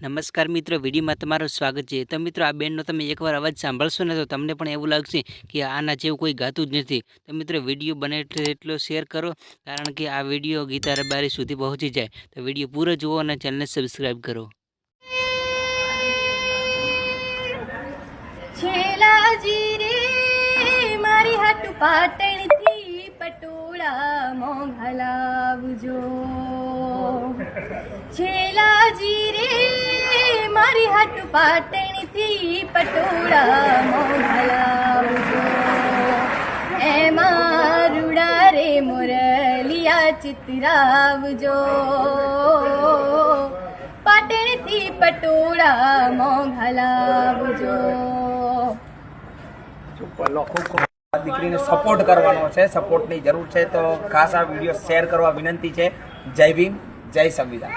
નમસ્કાર મિત્રો, વિડીયોમાં તમારું સ્વાગત છે. તો મિત્રો, આ બેનનો તમે એકવાર અવાજ સાંભળશો ને તો તમને પણ એવું લાગશે કે આના જેવું કોઈ ગાતું જ નથી. તો મિત્રો, વીડિયો બને એટલો શેર કરો, કારણ કે આ વીડિયો ગીતા રબારી સુધી પહોંચી જાય. તો વીડિયો પૂરો જુઓ અને ચેનલને સબસ્ક્રાઈબ કરો. મારી પટોળા મોંઘા ભલાવજો છેલાજી રે મારી હાટુ પાટણથી પટોળા મોંઘા લાવજો એમાં રૂડા રે મોરલિયા ચિતરાવજો. પાટણથી પટોળા મોઘલાવજો દીકરીને સપોર્ટ કરવાનો છે સપોર્ટની જરૂર છે. તો ખાસ આ વીડિયો શેર કરવા વિનંતી છે. જય ભીમ, જય સંવિધાન.